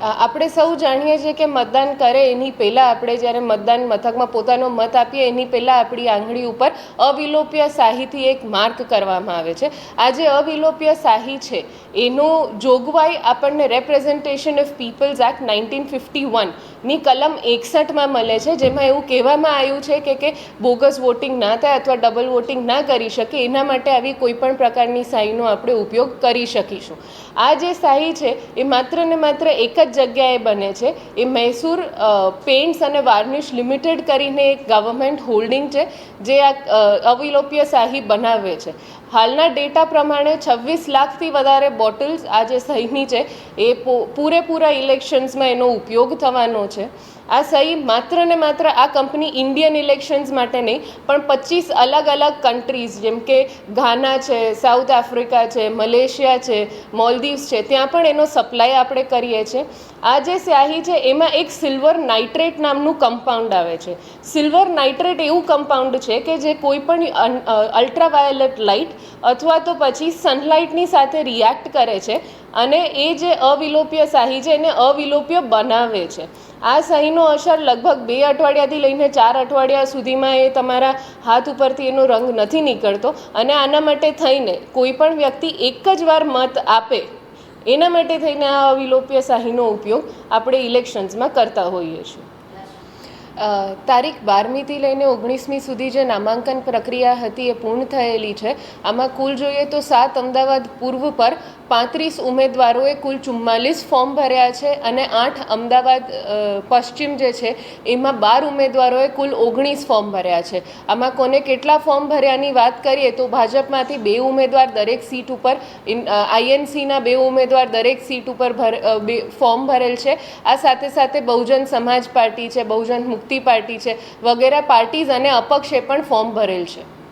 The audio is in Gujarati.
આપણે સૌ જાણીએ છીએ કે મતદાન કરે એની પહેલાં આપણે જ્યારે મતદાન મથકમાં પોતાનો મત આપીએ, એની પહેલાં આપણી આંગળી ઉપર અવિલોપ્ય શાહીથી એક માર્ક કરવામાં આવે છે. આ જે અવિલોપ્ય શાહી છે, એનું જોગવાઈ આપણને representation of people's act nineteen fifty વનની કલમ એકસઠમાં મળે છે, જેમાં એવું કહેવામાં આવ્યું છે કે કે બોગસ વોટિંગ ના થાય અથવા ડબલ વોટિંગ ના કરી શકે, એના માટે આવી કોઈપણ પ્રકારની શાહીનો આપણે ઉપયોગ કરી શકીશું. આ જે શાહી છે, એ માત્ર ને માત્ર એક જ જગ્યાએ બને છે. એ મૈસૂર પેન્ટ્સ અને વાર્નિશ લિમિટેડ કરીને એક ગવર્મેન્ટ હોલ્ડિંગ છે, જે આ અવિલોપ્ય શાહી બનાવે છે. હાલના ડેટા પ્રમાણે છવ્વીસ લાખથી વધારે બોટલ્સ આ જે સહીની છે, એ પૂરેપૂરા ઇલેક્શન્સમાં એનો ઉપયોગ થવાનો છે છે. આ સહી માત્ર ને માત્ર આ કંપની ઇન્ડિયન ઇલેક્શન્સ માટે નહીં, પણ પચીસ અલગ અલગ કન્ટ્રીઝ જેમ કે ઘાના છે સાઉથ આફ્રિકા છે મલેશિયા છે મોલદીવ્સ છે, ત્યાં પણ એનો સપ્લાય આપણે કરીએ છીએ. આ જે સ્યાહી છે, એમાં એક સિલ્વર નાઇટ્રેટ નામનું કમ્પાઉન્ડ આવે છે. સિલ્વર નાઇટ્રેટ એવું કમ્પાઉન્ડ છે કે જે કોઈ પણ અલ્ટ્રાવાયોલેટ લાઇટ અથવા તો પછી સનલાઇટની સાથે રિએક્ટ કરે છે અને એ જે અવિલોપ્ય શાહી છે, એને અવિલોપ્ય બનાવે છે. આ શાહીનો અસર લગભગ બે અઠવાડિયાથી લઈને ચાર અઠવાડિયા સુધીમાં એ તમારા હાથ ઉપરથી એનો રંગ નથી નીકળતો અને આના માટે થઈને કોઈ પણ વ્યક્તિ એક જ વાર મત આપે, એના માટે થઈને આ અવિલોપ્ય શાહીનો ઉપયોગ આપણે ઇલેક્શન્સમાં કરતા હોઈએ છીએ. તારીખ બારમીથી લઈને ઓગણીસમી સુધી જે નામાંકન પ્રક્રિયા હતી એ પૂર્ણ થયેલી છે. આમાં કુલ જોઈએ તો સાત અમદાવાદ પૂર્વ પર પાંત્રીસ ઉમેદવારોએ કુલ ચુમ્માલીસ ફોર્મ ભર્યા છે અને આઠ અમદાવાદ પશ્ચિમ જે છે એમાં બાર ઉમેદવારોએ કુલ ઓગણીસ ફોર્મ ભર્યા છે. આમાં કોને કેટલા ફોર્મ ભર્યાની વાત કરીએ તો ભાજપમાંથી બે ઉમેદવાર દરેક સીટ ઉપર આઈએનસીના બે ઉમેદવાર દરેક સીટ ઉપર ભર બે ફોર્મ ભરેલ છે. આ સાથે સાથે બહુજન સમાજ પાર્ટી છે, બહુજન મુક્તિ પાર્ટી છે. વગેરે પાર્ટીઝ અને અપક્ષે પણ ફોર્મ ભરેલ છે.